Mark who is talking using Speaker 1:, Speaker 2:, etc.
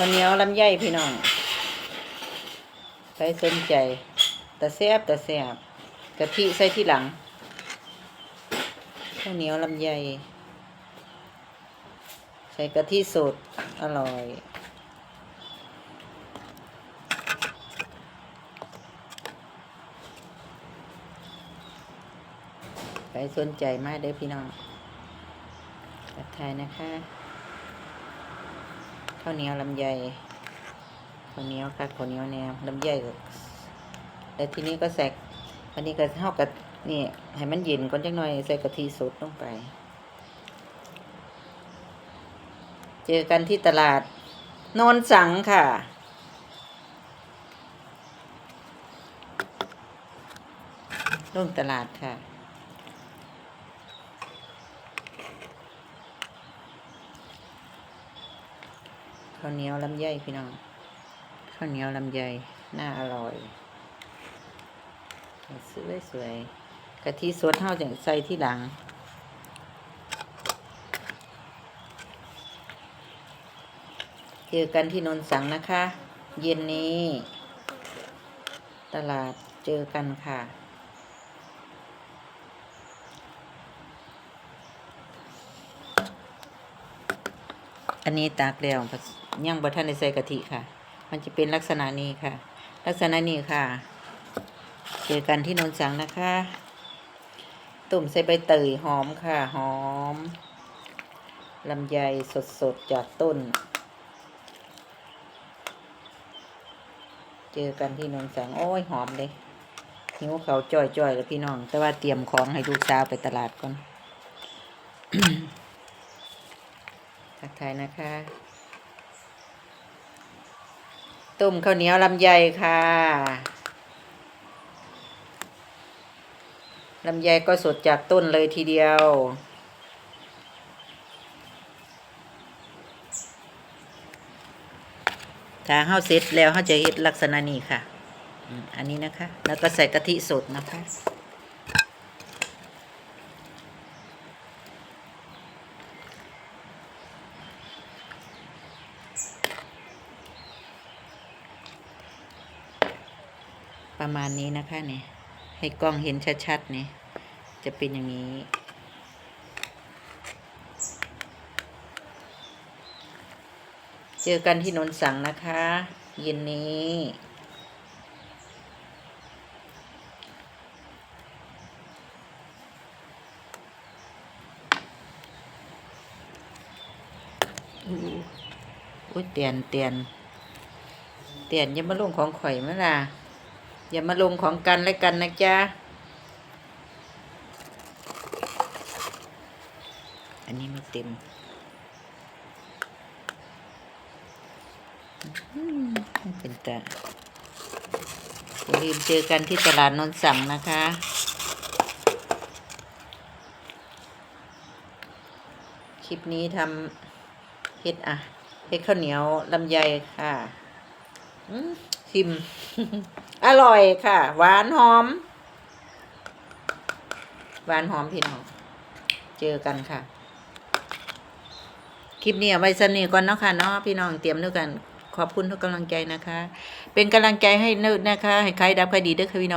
Speaker 1: ข้าวเหนียวลำไยพี่น้องใครสนใจแต่แซ่บแต่แซ่บกะทิใส่ที่หลังข้าวเหนียวลำไยใส่กะทิสดอร่อยใครสนใจมากเด้อพี่น้องทักทายนะคะ ข้าวเหนียวลำไยข้าวเหนียวค่ะข้าวเหนียวแนวลำไยก็แล้วทีนี้ก็ใส่อันนี้ก็เท่ากับนี่ให้มันเย็นก่อนจังหน่อยใส่กะทิสดลงไป เจอกันที่ตลาดโนนสังค่ะลงตลาดค่ะ ข้าวเหนียวลำไยพี่น้องข้าวเหนียวลำไยน่าอร่อยสวยสวยกะทิสดเท่าอย่างใส่ที่หลัง เจอกันที่นนสังนะคะ เย็นนี้ ตลาดเจอกันค่ะอันนี้ตากแล้ว ย่างบะท่านในใส่กะทิค่ะ มันจะเป็นลักษณะนี้ค่ะ ลักษณะนี้ค่ะ เจอกันที่นนสังนะคะ ตุ่มใส่ใบเตยหอมค่ะ หอมลำไยสดๆจากต้น เจอกันที่นนสังโอ้ยหอมเลยหิวเขาจ่อยๆแล้วพี่น้อง แต่ว่าเตรียมของให้ลูกสาวไปตลาดก่อนทักทายนะคะ ต้มข้าวเหนียวลำไยค่ะลำไยก็สดจากต้นเลยทีเดียว ถ้าเฮาเสร็จแล้วเฮาจะเฮ็ดลักษณะนี้ค่ะ อันนี้นะคะ แล้วก็ใส่กะทิสดนะคะ ประมาณนี้นะคะเนี่ยให้กล้องเห็นชัดๆเนี่ยจะเป็นอย่างนี้ เจอกันที่นนสังนะคะ เย็นนี้อู้อุ้ยเตียนเตียนเตียนย่ามาลงของข่อยมาล่ะ อย่ามาลงของกันและกันนะจ๊ะ อันนี้ไม่เต็ม เป็นต่อย่าลืมเจอกันที่ตลาดนนสังนะคะคลิปนี้ทำเฮ็ดอะเฮ็ดข้าวเหนียวลำไยค่ะอืม ชิม อร่อยค่ะ หวานหอม หวานหอมพี่น้องเจอกันค่ะ คลิปนี้เอาไว้สนิทก่อนเนาะค่ะเนาะพี่น้องเตรียมด้วยกัน ขอบคุณทุกกำลังใจนะคะ เป็นกำลังใจให้นึกนะคะ ให้ใครดับใครดีเด้อค่ะพี่น้อง